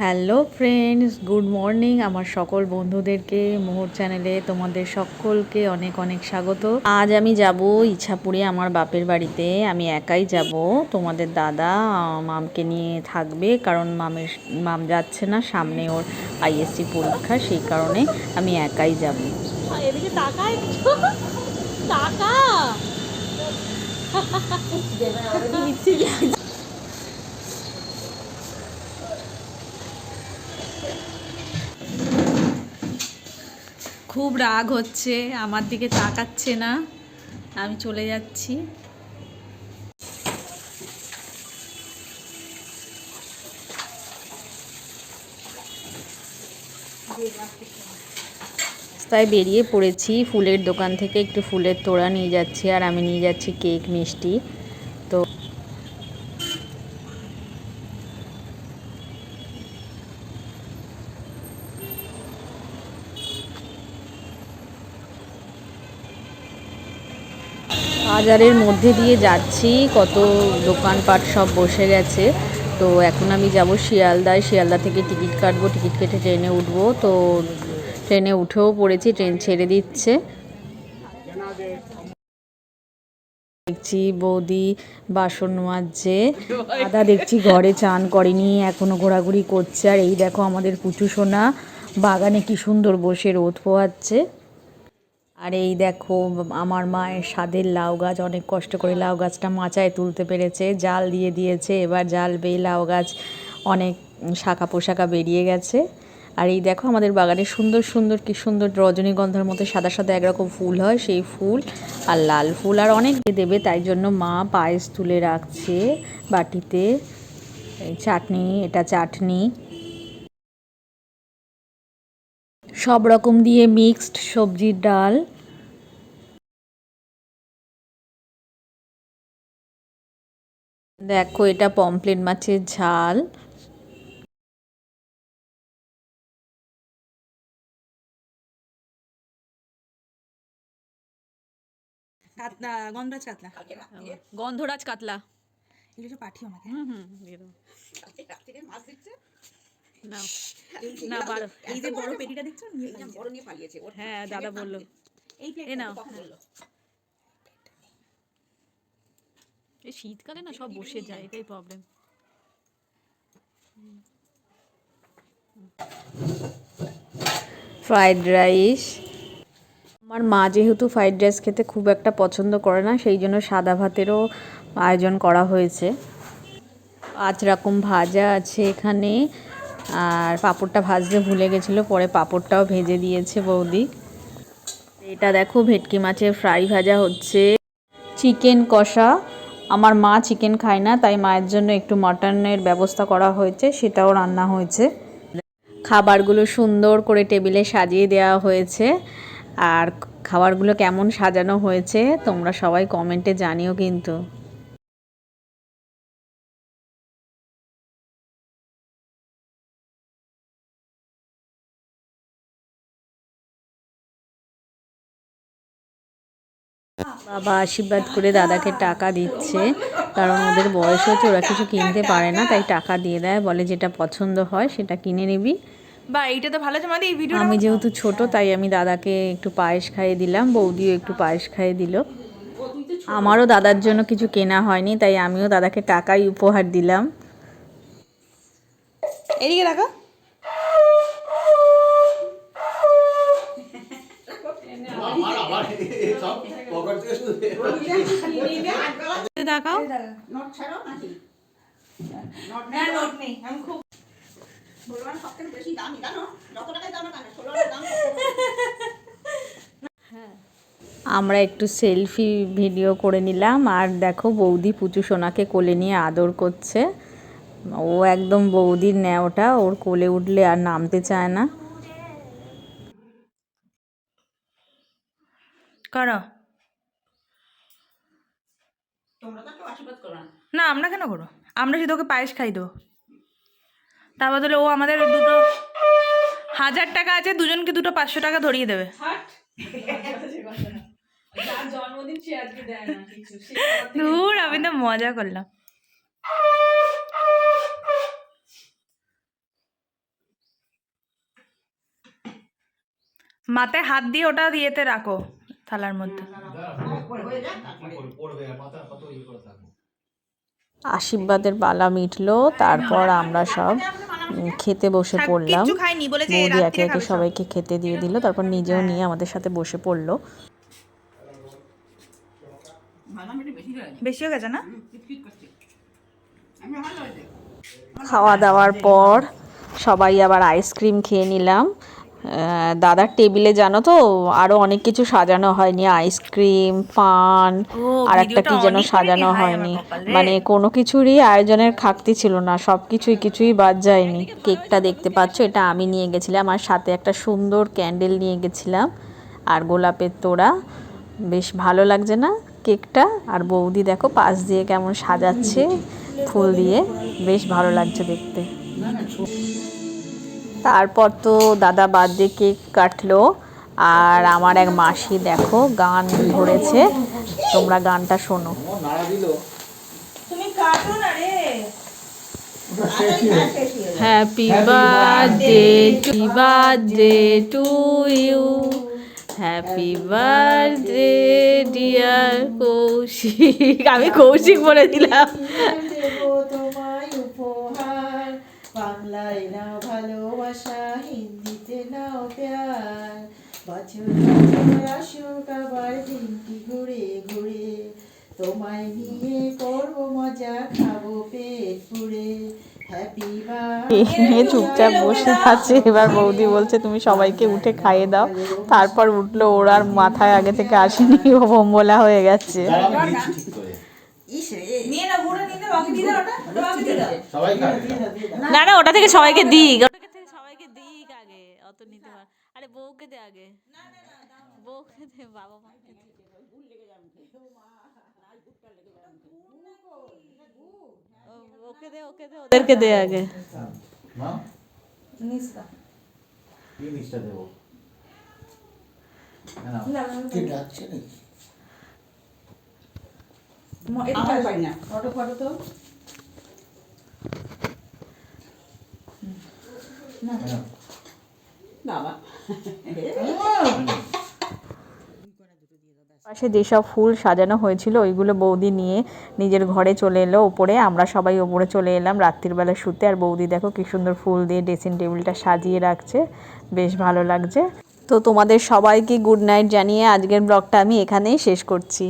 Hello friends good morning. আমার সকল বন্ধুদেরকে মোহর চ্যানেলে তোমাদের সকলকে অনেক অনেক স্বাগত। আজ আমি যাব ইচ্ছাপুরে আমার বাপের বাড়িতে। আমি একাই যাব। তোমাদের দাদা মামকে নিয়ে থাকবে কারণ মামের মাম যাচ্ছে না সামনে ওর আইএসসি পরীক্ষা সেই কারণে আমি একাই যাব। এদিকে টাকা একটু। টাকা খুব রাগ হচ্ছে, আমার দিকে তাকাচ্ছে না। আমি চলে যাচ্ছি। রাস্তায় বেরিয়ে পড়েছি, ফুলের দোকান থেকে একটু ফুলের তোড়া নিয়ে যাচ্ছি আর আমি নিয়ে যাচ্ছি কেক মিষ্টি। তো বাজারের মধ্যে দিয়ে যাচ্ছি, কত দোকানপাট সব বসে গেছে। তো এখন আমি যাব শিয়ালদায়, শিয়ালদা থেকে টিকিট কাটবো, টিকিট কেটে ট্রেনে উঠবো। তো ট্রেনে উঠেও পড়েছি, ট্রেন ছেড়ে দিচ্ছে। দেখছি বৌদি বাসন মাজছে, দাদা দেখছি ঘরে চান করেনি, এখনও ঘোরাঘুরি করছে। আর এই দেখো আমাদের পুচু সোনা, বাগানে কি সুন্দর বসে রোদ পোহাচ্ছে। আর এই দেখো, আমার মায়ের স্বাদের লাউ গাছ, অনেক কষ্ট করে লাউ গাছটা মাচায় তুলতে পেরেছে, জাল দিয়ে দিয়েছে, এবার জাল বেয়ে লাউ গাছ অনেক শাখা পোশাকা বেরিয়ে গেছে। আর এই দেখো, আমাদের বাগানে সুন্দর সুন্দর, কি সুন্দর রজনীগন্ধার মতো সাদা সাদা একরকম ফুল হয়, সেই ফুল আর লাল ফুল আর অনেক দেবে, তাই জন্য মা পায়েস তুলে রাখছে বাটিতে। চাটনি, এটা চাটনি। সব রকম দিয়ে মিক্সড সবজির ডাল। দেখো এটা পমপ্লেট মাছের ঝাল। কাতলা গন্ধরাজ কাতলা। গন্ধরাজ কাতলা। এগুলো পাঠিও আমাকে। হুম হুম দিয়ে না না বারো এই যে বড় পেটিটা দেখছ? বড় নিয়ে পালিয়েছে হ্যাঁ দাদা বলল। এই নাও। এই শীতকালে না সব বসে যায় এটাই প্রবলেম ফ্রাইড রাইস। আমার মা যেহেতু ফ্রাইড রাইস খেতে খুব একটা পছন্দ করে না সেই জন্য সাদা ভাতেরও আয়োজন করা হয়েছে। পাঁচ রকম ভাজা আছে এখানে। আর পাঁপড়টা ভাজতে ভুলে গেছিল, পরে পাঁপড়টাও ভেজে দিয়েছে বৌদি। এটা দেখো, ভেটকি মাছের ফ্রাই ভাজা হচ্ছে। চিকেন কষা। আমার মা চিকেন খায় না, তাই মায়ের জন্য একটু মটনের ব্যবস্থা করা হয়েছে, সেটাও রান্না হয়েছে। খাবারগুলো সুন্দর করে টেবিলে সাজিয়ে দেওয়া হয়েছে। আর খাবারগুলো কেমন সাজানো হয়েছে, তোমরা সবাই কমেন্টে জানিও কিন্তু। বাবা আশীর্বাদ করে দাদাকে টাকা দিচ্ছে কারণ ওদের বয়স হচ্ছে ওরা কিছু কিনতে পারে না তাই টাকা দিয়ে দেয় বলে যেটা পছন্দ হয় সেটা কিনে নিবি। বা এইটা তো ভালো আছে মানে এই ভিডিও আমি যেহেতু ছোট তাই আমি দাদাকে একটু পায়েস খাইয়ে দিলাম বৌদিও একটু পায়েস খাইয়ে দিল। আমারও দাদার জন্য কিছু কেনা হয়নি তাই আমিও দাদাকে টাকাই উপহার দিলাম। এদিকে রাখো দেখাও। ষোলো দাম আমরা একটু সেলফি ভিডিও করে নিলাম আর দেখো বৌদি পুচু সোনাকে কোলে নিয়ে আদর করছে। ও একদম বৌদির ন্যাওটা ওর কোলে উঠলে আর নামতে চায় না। করো। না আমরা কেন করো আমরা শুধু ওকে পায়েস খাই দেবো তার বদলে ও আমাদের দুটো হাজার টাকা আছে দুজনকে দুটো পাঁচশো টাকা ধরিয়ে দেবে দূর আমি তো মজা করলাম মাথায় হাত দিয়ে ওটা দিয়েতে রাখো থালার মধ্যে আশীর্বাদের পালা মিটলো তারপর আমরা সব খেতে বসে পড়লাম। বৌদি একে একে সবাইকে খেতে দিয়ে দিল তারপর নিজেও নিয়ে আমাদের সাথে বসে পড়ল। বেশি হয়ে গেছে। হয়ে না? খাওয়া দাওয়ার পর সবাই আবার আইসক্রিম খেয়ে নিলাম। দাদার টেবিলে জানো তো আরও অনেক কিছু সাজানো হয়নি আইসক্রিম পান আর একটা কি যেন সাজানো হয়নি। মানে কোনো কিছুরই আয়োজনের খাকতি ছিল না সব কিছুই কিছুই বাদ যায়নি। কেকটা দেখতে পাচ্ছ এটা আমি নিয়ে গেছিলাম আর সাথে একটা সুন্দর ক্যান্ডেল নিয়ে গেছিলাম আর গোলাপের তোড়া। বেশ ভালো লাগছে না কেকটা? আর বৌদি দেখো পাশ দিয়ে কেমন সাজাচ্ছে ফুল দিয়ে বেশ ভালো লাগছে দেখতে। তারপর তো দাদা বার্থডে কেক কাটলো আর আমার এক মাসি দেখো গান ধরেছে তোমরা গানটা শোনো। তুমি কাটো না রে। Happy birthday to birthday to you happy birthday dear Koushik আমি কৌশিক বলে দিলাম। দেবো তোমায় উপহার। বাংলায় নাও ভালোবাসা হিন্দিতে নাও প্যার। বছর বছর আসুক আবার দিনটি ঘুরে ঘুরে। তোমায় নিয়ে করব মজা খাব পেট পুরে হ্যাপি নিয়ে চুপচাপ বসে আছে। এবার বৌদি বলছে তুমি সবাইকে উঠে খাইয়ে দাও। তারপর উঠল ওর আর মাথায় আগে থেকে আসেনি ও বোমবলা হয়ে গেছে। না না না ওটা থেকে সবাইকে দিক ওটা থেকে সবাইকে দিক আগে অত নিতে পার আরে বউকে দে আগে বউকে দে বাবা মা ওকে দে ওকে দে ওদেরকে দে আগে মা কি মিষ্টা দেবো না, আমার পাই না ফটো ফটো তো বাবা পাশে যেসব ফুল সাজানো হয়েছিল, ওইগুলো বৌদি নিয়ে নিজের ঘরে চলে এলো ওপরে আমরা সবাই ওপরে চলে এলাম রাত্রিবেলা শুতে। আর বৌদি দেখো কি সুন্দর ফুল দিয়ে ড্রেসিং টেবিলটা সাজিয়ে রাখছে। বেশ ভালো লাগছে। তো তোমাদের সবাইকে গুড নাইট জানিয়ে আজকের ব্লগটা আমি এখানেই শেষ করছি।